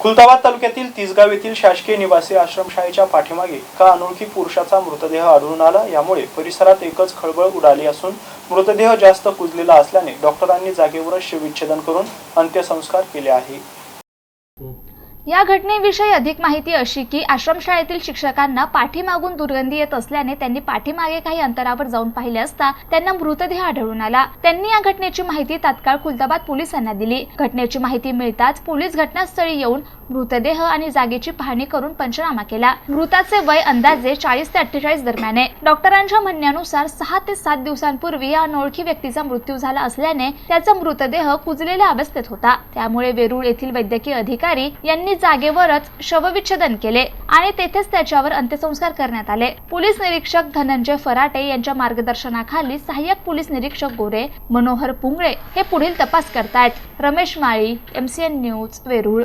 खुलताबाद तालुक्यातील तिसगाव येथील शासकीय निवासी आश्रमशाळेच्या पाठीमागे का अनोळखी पुरुषाचा मृतदेह आढळून आला. यामुळे परिसरात एकच खळबळ उडाली असून मृतदेह जास्त कुजलेला असल्याने डॉक्टरांनी जागेवरच शिविच्छेदन करून अंत्यसंस्कार केले आहे. या घटनेविषयी अधिक माहिती अशी की आश्रमशाळेतील शिक्षकांना पाठीमागून दुर्गंधी येत असल्याने त्यांनी पाठीमागे काही अंतरावर जाऊन पाहिले असता त्यांना मृतदेह आढळून आला. त्यांनी या घटनेची माहिती तात्काळ खुलताबाद पोलिसांना दिली. घटनेची माहिती मिळताच पोलीस घटनास्थळी येऊन मृतदेह आणि जागेची पाहणी करून पंचनामा केला. मृताचे वय अंदाजे चाळीस ते अठ्ठेचाळीस दरम्यान. आहे डॉक्टरांच्या म्हणण्यानुसार सहा ते सात दिवसांपूर्वी या अनोळखी व्यक्तीचा मृत्यू झाला असल्याने त्याचा मृतदेह कुजलेल्या अवस्थेत होता. त्यामुळे वेरूळ येथील वैद्यकीय अधिकारी यांनी जागेवरच शवविच्छेदन केले आणि तेथेच त्याच्यावर अंत्यसंस्कार करण्यात आले. पोलीस निरीक्षक धनंजय फराटे यांच्या मार्गदर्शनाखाली सहाय्यक पोलीस निरीक्षक गोरे मनोहर पुंगळे हे पुढील तपास करतायत. Ramesh Mali MCN news Verul.